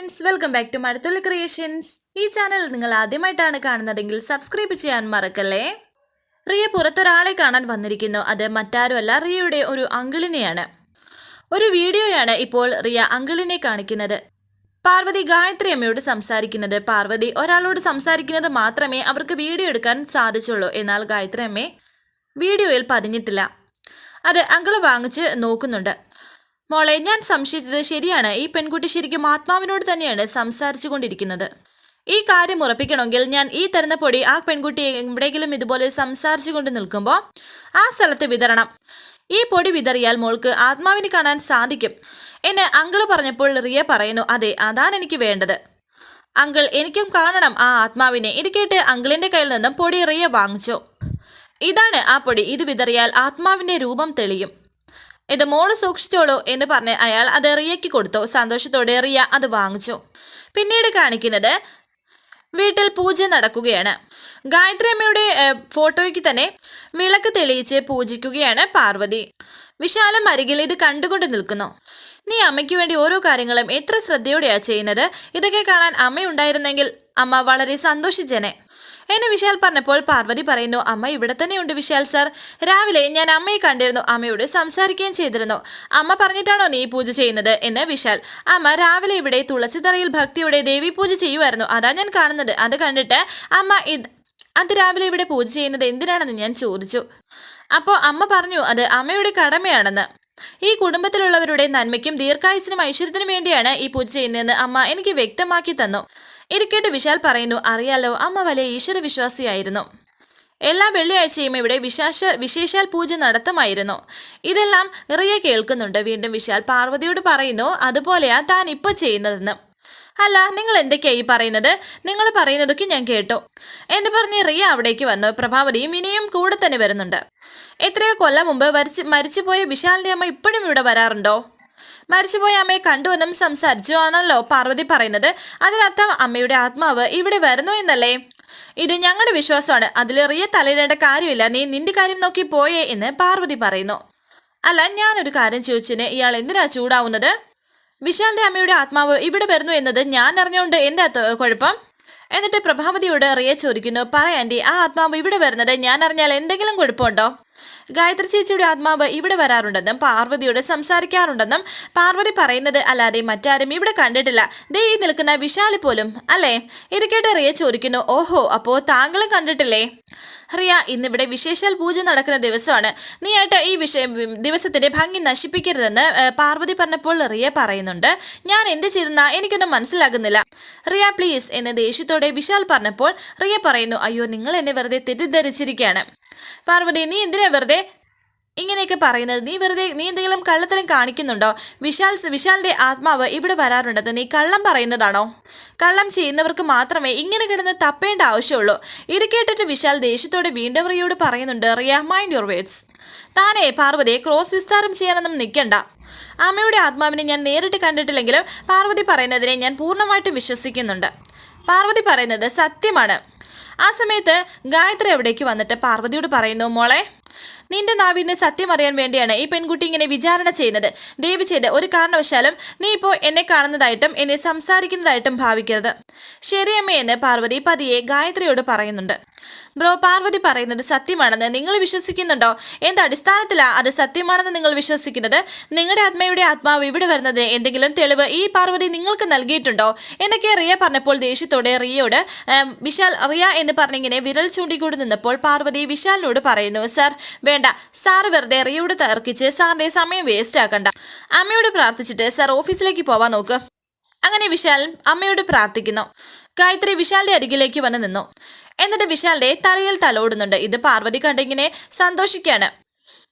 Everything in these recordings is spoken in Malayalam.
Friends welcome back to Mazhathulli creations ഈ ചാനൽ നിങ്ങൾ ആദ്യമായിട്ടാണ് കാണുന്നതെങ്കിൽ സബ്സ്ക്രൈബ് ചെയ്യാൻ മറക്കല്ലേ? റിയ പുറത്തൊരാളെ കാണാൻ വന്നിരിക്കുന്നു. അത് മറ്റാരുമല്ല റിയയുടെ ഒരു അങ്കിളിനെയാണ്. ഒരു വീഡിയോയാണ് ഇപ്പോൾ റിയ അങ്കിളിനെ കാണിക്കുന്നത്. പാർവതി ഗായത്രി അമ്മയോട് സംസാരിക്കുന്നത്. പാർവതി ഒരാളോട് സംസാരിക്കുന്നത് മാത്രമേ അവർക്ക് വീഡിയോ എടുക്കാൻ സാധിച്ചുള്ളൂ. എന്നാൽ ഗായത്രി അമ്മേ വീഡിയോയിൽ പതിഞ്ഞിട്ടില്ല. അത് അങ്കിൾ വാങ്ങിച്ച് നോക്കുന്നുണ്ട്. മോളെ ഞാൻ സംശയിച്ചത് ശരിയാണ്. ഈ പെൺകുട്ടി ശരിക്കും ആത്മാവിനോട് തന്നെയാണ് സംസാരിച്ചു കൊണ്ടിരിക്കുന്നത് ഈ കാര്യം ഉറപ്പിക്കണമെങ്കിൽ ഞാൻ ഈ തരുന്ന പൊടി ആ പെൺകുട്ടി എവിടെയെങ്കിലും ഇതുപോലെ സംസാരിച്ചു കൊണ്ട് നിൽക്കുമ്പോൾ ആ സ്ഥലത്ത് വിതരണം. ഈ പൊടി വിതറിയാൽ മോൾക്ക് ആത്മാവിനെ കാണാൻ സാധിക്കും. എന്നെ അങ്കിൾ പറഞ്ഞപ്പോൾ റിയ പറയുന്നു അതെ അതാണ് എനിക്ക് വേണ്ടത്. അങ്കിൾ എനിക്കും കാണണം ആ ആത്മാവിനെ. ഇത് കേട്ട് അങ്കിളിന്റെ കയ്യിൽ നിന്നും പൊടി റിയ വാങ്ങിച്ചു. ഇതാണ് ആ പൊടി. ഇത് വിതറിയാൽ ആത്മാവിന്റെ രൂപം തെളിയും. ഇത് മോൾ സൂക്ഷിച്ചോളൂ എന്ന് പറഞ്ഞ് അയാൾ അത് റിയയ്ക്ക് കൊടുത്തു. സന്തോഷത്തോടെ റിയ അത് വാങ്ങിച്ചു. പിന്നീട് കാണിക്കുന്നത് വീട്ടിൽ പൂജ നടക്കുകയാണ്. ഗായത്രി അമ്മയുടെ ഫോട്ടോയ്ക്ക് തന്നെ വിളക്ക് തെളിയിച്ച് പൂജിക്കുകയാണ് പാർവതി. വിശാലം അരികിൽ ഇത് കണ്ടുകൊണ്ട് നിൽക്കുന്നു. നീ അമ്മയ്ക്ക് വേണ്ടി ഓരോ കാര്യങ്ങളും എത്ര ശ്രദ്ധയോടെയാണ് ചെയ്യുന്നത്? ഇതൊക്കെ കാണാൻ അമ്മയുണ്ടായിരുന്നെങ്കിൽ അമ്മ വളരെ സന്തോഷിച്ചേനെ. എന്നെ വിശാൽ പറഞ്ഞപ്പോൾ പാർവതി പറയുന്നു അമ്മ ഇവിടെ തന്നെയുണ്ട് വിശാൽ സാർ. രാവിലെ ഞാൻ അമ്മയെ കണ്ടിരുന്നു അമ്മയോട് സംസാരിക്കുകയും ചെയ്തിരുന്നു. അമ്മ പറഞ്ഞിട്ടാണോ നീ പൂജ ചെയ്യുന്നത് എന്ന് വിശാൽ അമ്മ രാവിലെ ഇവിടെ തുളസിതറയിൽ ഭക്തിയോടെ ദേവി പൂജ ചെയ്യുമായിരുന്നു അതാ ഞാൻ കാണുന്നത്. അത് കണ്ടിട്ട് അമ്മ അത് രാവിലെ ഇവിടെ പൂജ ചെയ്യുന്നത് എന്തിനാണെന്ന് ഞാൻ ചോദിച്ചു. അപ്പോൾ അമ്മ പറഞ്ഞു അത് അമ്മയുടെ കടമയാണെന്ന്. ഈ കുടുംബത്തിലുള്ളവരുടെ നന്മയ്ക്കും ദീർഘായുസിനും ഐശ്വര്യത്തിനും വേണ്ടിയാണ് ഈ പൂജ ചെയ്യുന്നതെന്ന് അമ്മ എനിക്ക് വ്യക്തമാക്കി തന്നു. ഇരിക്കേട്ട് വിശാൽ പറയുന്നു അറിയാലോ അമ്മ വലിയ ഈശ്വര വിശ്വാസിയായിരുന്നു എല്ലാ വെള്ളിയാഴ്ചയും ഇവിടെ വിശാശ വിശേഷാൽ പൂജ നടത്തുമായിരുന്നു. ഇതെല്ലാം റിയ കേൾക്കുന്നുണ്ട്. വീണ്ടും വിശാൽ പാർവതിയോട് പറയുന്നു അതുപോലെയാ താൻ ഇപ്പോൾ ചെയ്യുന്നതെന്ന്. അല്ല നിങ്ങൾ എന്തൊക്കെയാ ഈ പറയുന്നത്? നിങ്ങൾ പറയുന്നതൊക്കെ ഞാൻ കേട്ടു. എന്ന് പറഞ്ഞ് റിയ അവിടേക്ക് വന്നു. പ്രഭാവതിയും ഇനിയും കൂടെ തന്നെ വരുന്നുണ്ട്. എത്രയോ കൊല്ലം മുമ്പ് വരച്ച് മരിച്ചുപോയ വിശാലിന്റെ അമ്മ ഇപ്പോഴും ഇവിടെ വരാറുണ്ടോ? മരിച്ചുപോയ അമ്മയെ കണ്ടുവെന്നും സംസാരിച്ചു ആണല്ലോ പാർവതി പറയുന്നത്. അതിനർത്ഥം അമ്മയുടെ ആത്മാവ് ഇവിടെ വരുന്നു എന്നല്ലേ? ഇത് ഞങ്ങളുടെ വിശ്വാസമാണ്. അതിൽ റിയ തലയിടേണ്ട കാര്യമില്ല. നീ നിന്റെ കാര്യം നോക്കി പോയേ എന്ന് പാർവതി പറയുന്നു. അല്ല ഞാനൊരു കാര്യം ചോദിച്ചിന്. ഇയാൾ എന്തിനാ ചൂടാവുന്നത്? വിശാലിന്റെ അമ്മയുടെ ആത്മാവ് ഇവിടെ വരുന്നു എന്നത് ഞാൻ അറിഞ്ഞുകൊണ്ട് എന്റെ അത്ത് കുഴപ്പം? എന്നിട്ട് പ്രഭാവതിയോട് റിയ ചോദിക്കുന്നു പറ ആന്റി ആ ആത്മാവ് ഇവിടെ വരുന്നത് ഞാൻ അറിഞ്ഞാൽ എന്തെങ്കിലും കുഴപ്പമുണ്ടോ? ഗായത്രി ചേച്ചിയുടെ ആത്മാവ് ഇവിടെ വരാറുണ്ടെന്നും പാർവതിയോട് സംസാരിക്കാറുണ്ടെന്നും പാർവതി പറയുന്നത് അല്ലാതെ മറ്റാരും ഇവിടെ കണ്ടിട്ടില്ല. ദേ ഈ നിൽക്കുന്ന വിശാൽ പോലും അല്ലേ? ഇത് റിയ ചോദിക്കുന്നു. ഓഹോ അപ്പോ താങ്കളും കണ്ടിട്ടില്ലേ? റിയ ഇന്നിവിടെ വിശേഷാൽ പൂജ നടക്കുന്ന ദിവസമാണ്. നീ ആയിട്ട് ഈ വിഷയം ദിവസത്തിന്റെ ഭംഗി നശിപ്പിക്കരുതെന്ന് പാർവതി പറഞ്ഞപ്പോൾ റിയ പറയുന്നുണ്ട്. ഞാൻ എന്ത് ചെയ്തെന്നാ എനിക്കൊന്നും മനസ്സിലാകുന്നില്ല. റിയ പ്ലീസ് എന്ന് ദേഷ്യത്തോടെ വിശാൽ പറഞ്ഞപ്പോൾ റിയ പറയുന്നു അയ്യോ നിങ്ങൾ എന്നെ വെറുതെ തെറ്റിദ്ധരിച്ചിരിക്കുകയാണ്. പാർവതി നീ എന്തിനാ വെറുതെ ഇങ്ങനെയൊക്കെ പറയുന്നത്? നീ വെറുതെ നീ എന്തെങ്കിലും കള്ളത്തരം കാണിക്കുന്നുണ്ടോ? വിശാൽ വിശാലിന്റെ ആത്മാവ് ഇവിടെ വരാറുണ്ടെന്ന് നീ കള്ളം പറയുന്നതാണോ? കള്ളം ചെയ്യുന്നവർക്ക് മാത്രമേ ഇങ്ങനെ കിടന്ന് തപ്പേണ്ട ആവശ്യമുള്ളൂ. ഇത് കേട്ടിട്ട് വിശാൽ ദേഷ്യത്തോടെ വീണ്ടും റിയോട് പറയുന്നുണ്ട് റിയ മൈൻഡ് യുവർ വേർഡ്സ് താനേ പാർവതിയെ ക്രോസ് വിസ്താരം ചെയ്യാനൊന്നും നിൽക്കണ്ട. അമ്മയുടെ ആത്മാവിനെ ഞാൻ നേരിട്ട് കണ്ടിട്ടില്ലെങ്കിലും പാർവതി പറയുന്നതിനെ ഞാൻ പൂർണമായിട്ടും വിശ്വസിക്കുന്നുണ്ട്. പാർവതി പറയുന്നത് സത്യമാണ്. ആ സമയത്ത് ഗായത്രി അവിടേക്ക് വന്നിട്ട് പാർവതിയോട് പറയുന്നു മോളെ നിന്റെ നാവിന് സത്യം അറിയാൻ വേണ്ടിയാണ് ഈ പെൺകുട്ടി ഇങ്ങനെ വിചാരണ ചെയ്യുന്നത്. ദേവി ചെയ്ത് ഒരു കാരണവശാലും നീ ഇപ്പോൾ എന്നെ കാണുന്നതായിട്ടും എന്നെ സംസാരിക്കുന്നതായിട്ടും ഭാവിക്കരുത്. ശരിയമ്മയെന്ന് പാർവതി പതിയെ ഗായത്രിയോട് പറയുന്നുണ്ട്. ബ്രോ പാർവതി പറയുന്നത് സത്യമാണെന്ന് നിങ്ങൾ വിശ്വസിക്കുന്നുണ്ടോ? എന്ത് അടിസ്ഥാനത്തിലാണ് അത് സത്യമാണെന്ന് നിങ്ങൾ വിശ്വസിക്കുന്നത്? നിങ്ങളുടെ ആത്മയുടെ ആത്മാവ് ഇവിടെ വരുന്നത് എന്തെങ്കിലും തെളിവ് ഈ പാർവതി നിങ്ങൾക്ക് നൽകിയിട്ടുണ്ടോ? എന്നൊക്കെ റിയ പറഞ്ഞപ്പോൾ ദേഷ്യത്തോടെ റിയയോട് വിശാൽ റിയ എന്ന് പറഞ്ഞിങ്ങനെ വിരൽ ചൂണ്ടിക്കൂടി നിന്നപ്പോൾ പാർവതി വിശാലിനോട് പറയുന്നു സാർ വേണ്ട. സാർ വെറുതെ റിയോട് തർക്കിച്ച് സാറിന്റെ സമയം വേസ്റ്റ് ആക്കണ്ട. അമ്മയോട് പ്രാർത്ഥിച്ചിട്ട് സാർ ഓഫീസിലേക്ക് പോവാൻ നോക്ക്. അങ്ങനെ വിശാൽ അമ്മയോട് പ്രാർത്ഥിക്കുന്നു. ഗായത്രി വിശാലിന്റെ അരികിലേക്ക് വന്ന് നിന്നു. എന്നിട്ട് വിശാലിന്റെ തലയിൽ തലോടുന്നുണ്ട്. ഇത് പാർവതി കണ്ടിങ്ങനെ സന്തോഷിക്കാണ്.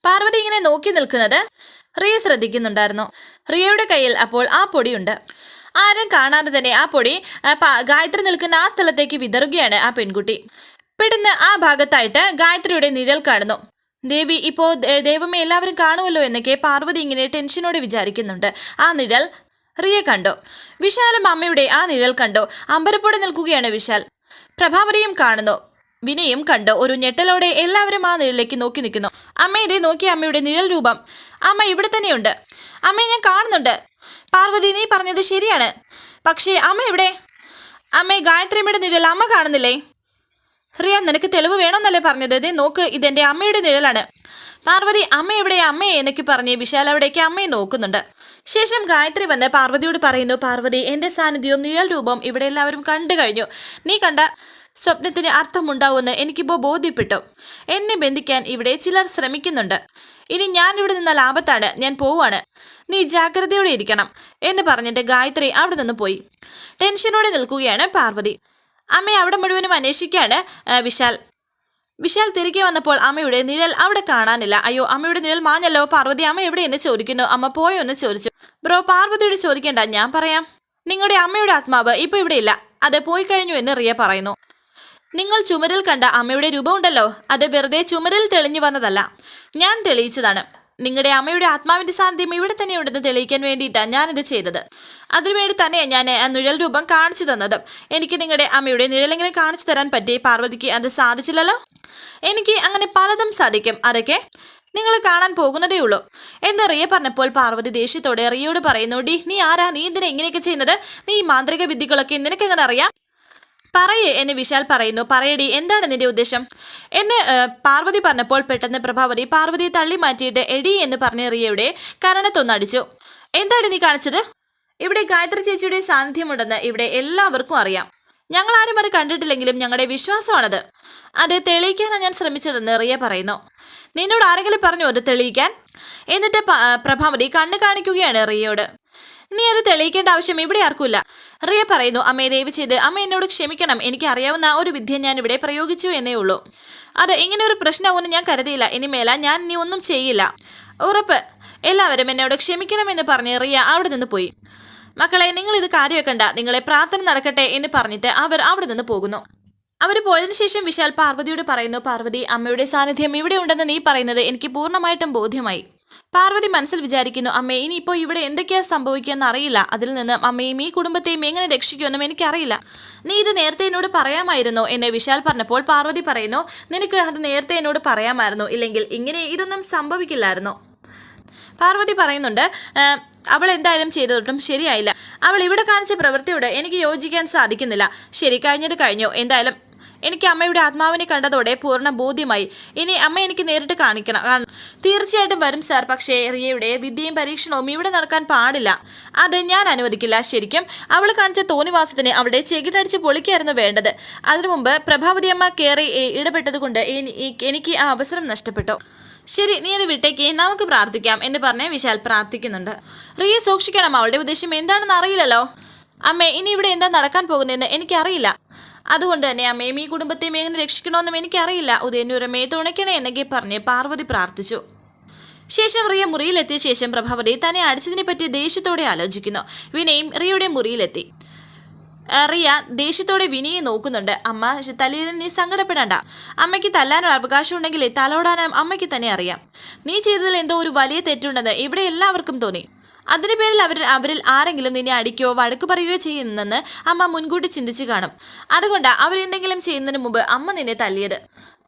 പാർവതി ഇങ്ങനെ നോക്കി നിൽക്കുന്നത് റിയ ശ്രദ്ധിക്കുന്നുണ്ടായിരുന്നു. റിയയുടെ കയ്യിൽ അപ്പോൾ ആ പൊടിയുണ്ട്. ആരും കാണാതെ തന്നെ ആ പൊടി ഗായത്രി നിൽക്കുന്ന ആ സ്ഥലത്തേക്ക് വിതറുകയാണ് ആ പെൺകുട്ടി. പെടുന്ന ആ ഭാഗത്തായിട്ട് ഗായത്രിയുടെ നിഴൽ കാണുന്നു. ദേവി ഇപ്പോൾ ദൈവമേ എല്ലാവരും കാണുമല്ലോ എന്നൊക്കെ പാർവതി ഇങ്ങനെ ടെൻഷനോടെ വിചാരിക്കുന്നുണ്ട്. ആ നിഴൽ റിയ കണ്ടോ. വിശാലും അമ്മയുടെ ആ നിഴൽ കണ്ടോ. അമ്പരപ്പോടെ നിൽക്കുകയാണ് വിശാൽ. പ്രഭാവതിയും കാണുന്നു. വിനയും കണ്ടു. ഒരു ഞെട്ടലോടെ എല്ലാവരും ആ നിഴലിലേക്ക് നോക്കി നിൽക്കുന്നു. അമ്മ ഇതേ നോക്കി അമ്മയുടെ നിഴൽ രൂപം. അമ്മ ഇവിടെ തന്നെയുണ്ട്. അമ്മയെ ഞാൻ കാണുന്നുണ്ട്. പാർവതി നീ പറഞ്ഞത് ശരിയാണ്. പക്ഷേ അമ്മ എവിടെ? അമ്മേ ഗായത്രിയമ്മയുടെ നിഴൽ അമ്മ കാണുന്നില്ലേ? റിയ നിനക്ക് തെളിവ് വേണമെന്നല്ലേ പറഞ്ഞത്? ദേ നോക്ക് ഇതെന്റെ അമ്മയുടെ നിഴലാണ്. പാർവതി അമ്മ എവിടെ? അമ്മയെ എന്നൊക്കെ പറഞ്ഞ് വിശാൽ അവിടേക്ക് അമ്മയെ നോക്കുന്നുണ്ട്. ശേഷം ഗായത്രി വന്ന് പാർവതിയോട് പറയുന്നു പാർവതി എന്റെ സാന്നിധ്യവും നിഴൽ രൂപവും ഇവിടെ എല്ലാവരും കണ്ടു കഴിഞ്ഞു. നീ കണ്ട സ്വപ്നത്തിന് അർത്ഥമുണ്ടാവുമെന്ന് എനിക്കിപ്പോൾ ബോധ്യപ്പെട്ടു. എന്നെ ബന്ധിക്കാൻ ഇവിടെ ചിലർ ശ്രമിക്കുന്നുണ്ട്. ഇനി ഞാൻ ഇവിടെ നിന്ന ലാഭത്താണ് ഞാൻ പോവാണ് നീ ജാഗ്രതയോടെ ഇരിക്കണം എന്ന് പറഞ്ഞിട്ട് ഗായത്രി അവിടെ നിന്ന് പോയി. ടെൻഷനോടെ നിൽക്കുകയാണ് പാർവതി. അമ്മയെ അവിടെ മുഴുവനും അന്വേഷിക്കുകയാണ് വിശാൽ. വിശാൽ തിരികെ വന്നപ്പോൾ അമ്മയുടെ നിഴൽ അവിടെ കാണാനില്ല. അയ്യോ അമ്മയുടെ നിഴൽ മാഞ്ഞല്ലോ. പാർവതി അമ്മ എവിടെയെന്ന് ചോദിക്കുന്നു. അമ്മ പോയോ? എന്ന് ചോദിച്ചു. ബ്രോ പാർവതിയോട് ചോദിക്കേണ്ട ഞാൻ പറയാം. നിങ്ങളുടെ അമ്മയുടെ ആത്മാവ് ഇപ്പൊ ഇവിടെ ഇല്ല. അത് പോയി കഴിഞ്ഞു എന്ന് റിയ പറയുന്നു. നിങ്ങൾ ചുമരിൽ കണ്ട അമ്മയുടെ രൂപമുണ്ടല്ലോ അത് വെറുതെ ചുമരിൽ തെളിഞ്ഞു വന്നതല്ല. ഞാൻ തെളിയിച്ചതാണ്. നിങ്ങളുടെ അമ്മയുടെ ആത്മാവിന്റെ സാന്നിധ്യം ഇവിടെ തന്നെ ഉണ്ടെന്ന് തെളിയിക്കാൻ വേണ്ടിയിട്ടാണ് ഞാനിത് ചെയ്തത്. അതിനുവേണ്ടി തന്നെ ഞാൻ ആ നിഴൽ രൂപം കാണിച്ചു തന്നത്. എനിക്ക് നിങ്ങളുടെ അമ്മയുടെ നിഴലെങ്കിലും കാണിച്ചു തരാൻ പറ്റി പാർവതിക്ക് അത് സാധിച്ചില്ലല്ലോ? എനിക്ക് അങ്ങനെ പലതും സാധിക്കും. അതൊക്കെ നിങ്ങൾ കാണാൻ പോകുന്നതേ ഉള്ളൂ. എന്ന് റിയ പറഞ്ഞപ്പോൾ പാർവതി ദേഷ്യത്തോടെ റിയോട് പറയുന്നു ഡി നീ ആരാ? നീ ഇതിനെ ഇങ്ങനെയൊക്കെ ചെയ്യുന്നത്? നീ ഈ മാന്ത്രിക വിദ്യകളൊക്കെ നിനക്കെങ്ങനെ അറിയാം? പറയേ എന്ന് വിശാൽ പറയുന്നു. പറയടി എന്താണ് നിന്റെ ഉദ്ദേശം? എന്ന് പാർവതി പറഞ്ഞപ്പോൾ പെട്ടെന്ന് പ്രഭാവതി പാർവതി തള്ളി മാറ്റിയിട്ട് എടി എന്ന് പറഞ്ഞ റിയയുടെ കരണത്തൊന്നടിച്ചു എന്താണ് നീ കാണിച്ചത്? ഇവിടെ ഗായത്രി ചേച്ചിയുടെ സാന്നിധ്യമുണ്ടെന്ന് ഇവിടെ എല്ലാവർക്കും അറിയാം. ഞങ്ങൾ ആരും അത് കണ്ടിട്ടില്ലെങ്കിലും ഞങ്ങളുടെ വിശ്വാസമാണത്. അത് തെളിയിക്കാനാണ് ഞാൻ ശ്രമിച്ചതെന്ന് റിയ പറയുന്നു. നിന്നോട് ആരെങ്കിലും പറഞ്ഞു അത് തെളിയിക്കാൻ? എന്നിട്ട് പ്രഭാമതി കണ്ണ് കാണിക്കുകയാണ് റിയയോട്. നീ അത് തെളിയിക്കേണ്ട ആവശ്യം ഇവിടെ ആർക്കുമില്ല. റിയ പറയുന്നു അമ്മയെ ദയവ് ചെയ്ത് അമ്മ എന്നോട് ക്ഷമിക്കണം. എനിക്ക് അറിയാവുന്ന ഒരു വിദ്യ ഞാൻ ഇവിടെ പ്രയോഗിച്ചു എന്നേ ഉള്ളൂ. അത് ഇങ്ങനെ ഒരു പ്രശ്നമൊന്നും ഞാൻ കരുതിയില്ല. ഇനി മേല ഞാൻ ഇനി ഒന്നും ചെയ്യില്ല. ഉറപ്പ്. എല്ലാവരും എന്നോട് ക്ഷമിക്കണമെന്ന് പറഞ്ഞ് റിയ അവിടെ നിന്ന് പോയി. മക്കളെ നിങ്ങൾ ഇത് കാര്യമാക്കണ്ട. നിങ്ങളെ പ്രാർത്ഥന നടക്കട്ടെ എന്ന് പറഞ്ഞിട്ട് അവർ അവിടെ നിന്ന് പോകുന്നു. അവർ പോയതിനു ശേഷം വിശാൽ പാർവതിയോട് പറയുന്നു പാർവതി അമ്മയുടെ സാന്നിധ്യം ഇവിടെ ഉണ്ടെന്ന് നീ പറയുന്നത് എനിക്ക് പൂർണമായിട്ടും ബോധ്യമായി. പാർവതി മനസ്സിൽ വിചാരിക്കുന്നു അമ്മ ഇനിയിപ്പോൾ ഇവിടെ എന്തൊക്കെയാ സംഭവിക്കുമെന്ന് അറിയില്ല. അതിൽ നിന്ന് അമ്മയും ഈ കുടുംബത്തെയും എങ്ങനെ രക്ഷിക്കുമെന്നും എനിക്കറിയില്ല. നീ ഇത് നേരത്തെ എന്നോട് പറയാമായിരുന്നോ? എന്ന് വിശാൽ പറഞ്ഞപ്പോൾ പാർവതി പറയുന്നു നിനക്ക് അത് നേരത്തെ എന്നോട് പറയാമായിരുന്നു. ഇല്ലെങ്കിൽ ഇങ്ങനെ ഇതൊന്നും സംഭവിക്കില്ലായിരുന്നു. പാർവതി പറയുന്നുണ്ട് അവൾ എന്തായാലും ചെയ്തതൊട്ടും ശരിയായില്ല. അവൾ ഇവിടെ കാണിച്ച പ്രവൃത്തിയോട് എനിക്ക് യോജിക്കാൻ സാധിക്കുന്നില്ല. ശരി കഴിഞ്ഞത് കഴിഞ്ഞോ? എന്തായാലും എനിക്ക് അമ്മയുടെ ആത്മാവിനെ കണ്ടതോടെ പൂർണ ബോധ്യമായി. ഇനി അമ്മ എനിക്ക് നേരിട്ട് കാണിക്കണം. കാണ- തീർച്ചയായിട്ടും വരും സാർ. പക്ഷേ റിയയുടെ വിദ്യയും പരീക്ഷണവും ഇവിടെ നടക്കാൻ പാടില്ല. അത് ഞാൻ അനുവദിക്കില്ല. ശരിക്കും അവൾ കാണിച്ച തോന്നിവാസത്തിന് അവളുടെ ചെകിട്ടടിച്ച് പൊളിക്കായിരുന്നു വേണ്ടത്. അതിനു മുമ്പ് പ്രഭാവതി അമ്മ കയറി ഇടപെട്ടതുകൊണ്ട് എനിക്ക് ആ അവസരം നഷ്ടപ്പെട്ടു. ശരി നീ അത് വിട്ടേക്ക്. നമുക്ക് പ്രാർത്ഥിക്കാം എന്ന് പറഞ്ഞ് വിശാൽ പ്രാർത്ഥിക്കുന്നുണ്ട്. റിയ സൂക്ഷിക്കണം. അവളുടെ ഉദ്ദേശം എന്താണെന്ന് അറിയില്ലല്ലോ. അമ്മേ ഇനി ഇവിടെ എന്താ നടക്കാൻ പോകുന്നതെന്ന് എനിക്കറിയില്ല. അതുകൊണ്ട് തന്നെ അമ്മയും ഈ കുടുംബത്തെയും എങ്ങനെ രക്ഷിക്കണമെന്നും എനിക്കറിയില്ല. ഉദയനൂരമ്മയെ തുണയ്ക്കണേ എന്നൊക്കെ പറഞ്ഞ് പാർവതി പ്രാർത്ഥിച്ചു. ശേഷം റിയ മുറിയിലെത്തിയ ശേഷം പ്രഭാവതി തന്നെ അടിച്ചതിനെ പറ്റി ദേഷ്യത്തോടെ ആലോചിക്കുന്നു. വിനയും റിയയുടെ മുറിയിലെത്തി. റിയ ദേഷ്യത്തോടെ വിനയെ നോക്കുന്നുണ്ട്. അമ്മ തലയിൽ നീ സങ്കടപ്പെടണ്ട. അമ്മയ്ക്ക് തല്ലാനുള്ള അവകാശം ഉണ്ടെങ്കിൽ തലോടാനും അമ്മയ്ക്ക് തന്നെ അറിയാം. നീ ചെയ്തതിൽ എന്തോ ഒരു വലിയ തെറ്റുണ്ടെന്ന് ഇവിടെ എല്ലാവർക്കും തോന്നി. അതിന്റെ പേരിൽ അവർ അവരിൽ ആരെങ്കിലും നിന്നെ അടിക്കുകയോ വഴക്കു പറയുകയോ ചെയ്യുന്നെന്ന് അമ്മ മുൻകൂട്ടി ചിന്തിച്ചു കാണും. അതുകൊണ്ട് അവരെന്തെങ്കിലും ചെയ്യുന്നതിന് മുമ്പ് അമ്മ നിന്നെ തല്ലിയത്.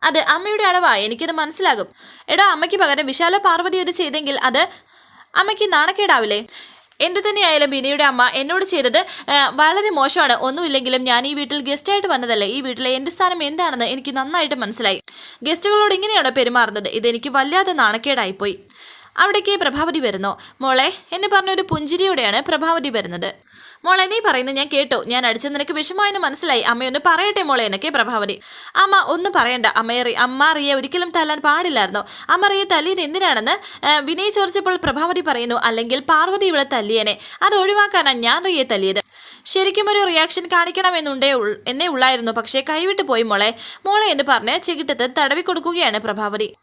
അത് അമ്മയുടെ അടവാ എനിക്കത് മനസ്സിലാകും. എടോ അമ്മയ്ക്ക് പകരം വിശാല പാർവതി ഇത് ചെയ്തെങ്കിൽ അത് അമ്മയ്ക്ക് നാണക്കേടാവില്ലേ? എന്ത് തന്നെയായാലും ബിനിയുടെ അമ്മ എന്നോട് ചെയ്തത് വളരെ മോശമാണ്. ഒന്നുമില്ലെങ്കിലും ഞാൻ ഈ വീട്ടിൽ ഗസ്റ്റായിട്ട് വന്നതല്ലേ. ഈ വീട്ടിലെ എന്റെ സ്ഥാനം എന്താണെന്ന് എനിക്ക് നന്നായിട്ട് മനസ്സിലായി. ഗസ്റ്റുകളോട് ഇങ്ങനെയാണ് പെരുമാറുന്നത്? ഇതെനിക്ക് വല്ലാതെ നാണക്കേടായിപ്പോയി. അവിടേക്ക് പ്രഭാവതി വരുന്നു. മോളെ എന്ന് പറഞ്ഞൊരു പുഞ്ചിരിയോടെയാണ് പ്രഭാവതി വരുന്നത്. മോളെ നീ പറയുന്നത് ഞാൻ കേട്ടോ. ഞാൻ അടിച്ചത് നിനക്ക് വിഷമമായെന്ന് മനസ്സിലായി. അമ്മയൊന്ന് പറയട്ടെ മോളെ എന്നൊക്കെ പ്രഭാവതി. അമ്മ ഒന്ന് പറയണ്ട. അമ്മയെ റി- അമ്മ റിയെ ഒരിക്കലും തല്ലാൻ പാടില്ലായിരുന്നു. അമ്മ റിയെ തല്ലിയത് എന്തിനാണെന്ന് വിനയ് ചോദിച്ചപ്പോൾ പ്രഭാവതി പറയുന്നു അല്ലെങ്കിൽ പാർവതി ഇവിടെ തല്ലിയനെ. അത് ഒഴിവാക്കാനാണ് ഞാൻ റിയെ തല്ലിയത്. ശരിക്കും ഒരു റിയാക്ഷൻ കാണിക്കണമെന്നുണ്ടേ എന്നേ ഉള്ളായിരുന്നു. പക്ഷേ കൈവിട്ട് പോയി മോളെ. മോളെ എന്ന് പറഞ്ഞ് ചികിട്ടത്ത് തടവി കൊടുക്കുകയാണ് പ്രഭാവതി.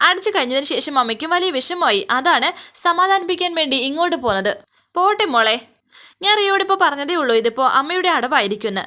അടിച്ചു കഴിഞ്ഞതിന് ശേഷം അമ്മയ്ക്കും വലിയ വിഷമമായി. അതാണ് സമാധാനിപ്പിക്കാൻ വേണ്ടി ഇങ്ങോട്ട് പോന്നത്. പോട്ടെ മോളെ. ഞാൻ റിയോട് ഇപ്പോൾ പറഞ്ഞതേ ഉള്ളൂ ഇതിപ്പോൾ അമ്മയുടെ അടവായിരിക്കുമെന്ന്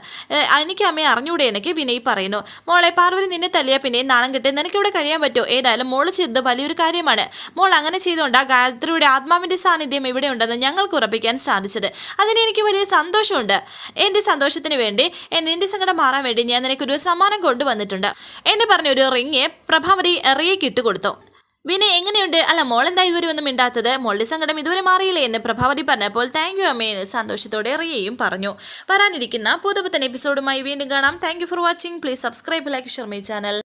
എനിക്ക് അമ്മയെ അറിഞ്ഞൂടെ എനിക്ക് വിനയ് പറയുന്നു. മോളെ പാർവതി നിന്നെ തല്ലിയാൽ പിന്നെ നാണം കിട്ടി. നിനക്കിവിടെ കഴിയാൻ പറ്റുമോ? ഏതായാലും മോൾ ചെയ്തത് വലിയൊരു കാര്യമാണ്. മോൾ അങ്ങനെ ചെയ്തുകൊണ്ട് ആ ഗായത്രിയുടെ ആത്മാവിന്റെ സാന്നിധ്യം ഇവിടെ ഉണ്ടെന്ന് ഞങ്ങൾക്ക് ഉറപ്പിക്കാൻ സാധിച്ചത്. അതിന് എനിക്ക് വലിയ സന്തോഷമുണ്ട്. എന്റെ സന്തോഷത്തിന് വേണ്ടി എന്റെ സങ്കടം മാറാൻ വേണ്ടി ഞാൻ നിനക്കൊരു സമ്മാനം കൊണ്ടുവന്നിട്ടുണ്ട്. എന്ന് പറഞ്ഞൊരു റിങ് പ്രഭാവതി റിയയ്ക്ക് ഇട്ടുകൊടുത്തു വിനയ് എങ്ങനെയുണ്ട്? അല്ല മോൾ എന്താ ഇതുവരെ ഒന്നും മിണ്ടാത്തത്? മോളുടെ സങ്കടം ഇതുവരെ മാറിയില്ലേ എന്ന് പ്രഭാവതി പറഞ്ഞപ്പോൾ താങ്ക് യു അമ്മേ എന്ന് സന്തോഷത്തോടെ റിയയും പറഞ്ഞു. വരാനിരിക്കുന്ന പുതുപുത്തൻ എപ്പിസോഡുമായി വീണ്ടും കാണാം. Thank for watching please subscribe like share my channel